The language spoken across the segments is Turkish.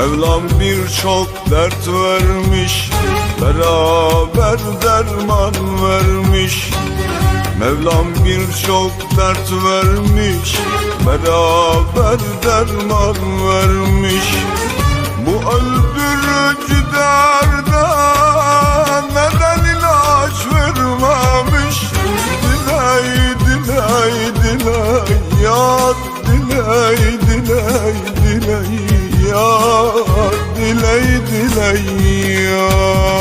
Mevlam birçok dert vermiş Beraber derman vermiş. Mevlam birçok dert vermiş Beraber derman vermiş. Bu öldürücü derde Neden ilaç vermemiş? Diley diley diley Yar diley diley diley Yar diley diley yar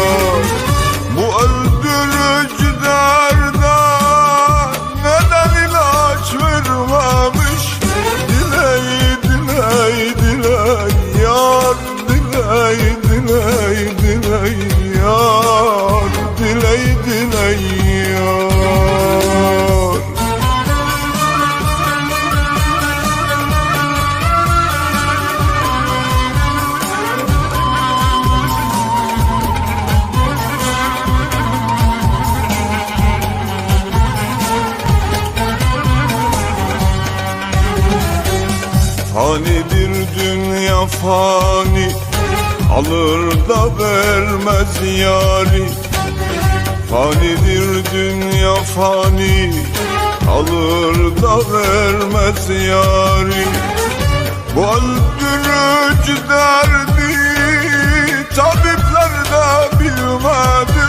Fanidir dünya fani Alır da vermez yari. Fanidir dünya fani Alır da vermez yari. Bu öldürücü derdi Tabipler de bilmedi.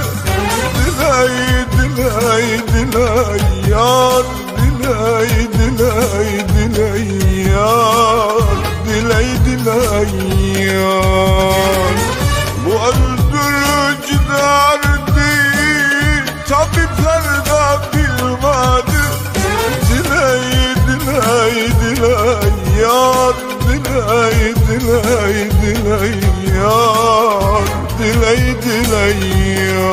Diley diley diley yar Diley diley diley yar Tabipler de bilmedi Diley diley diley yar Diley diley diley yar. Diley diley yar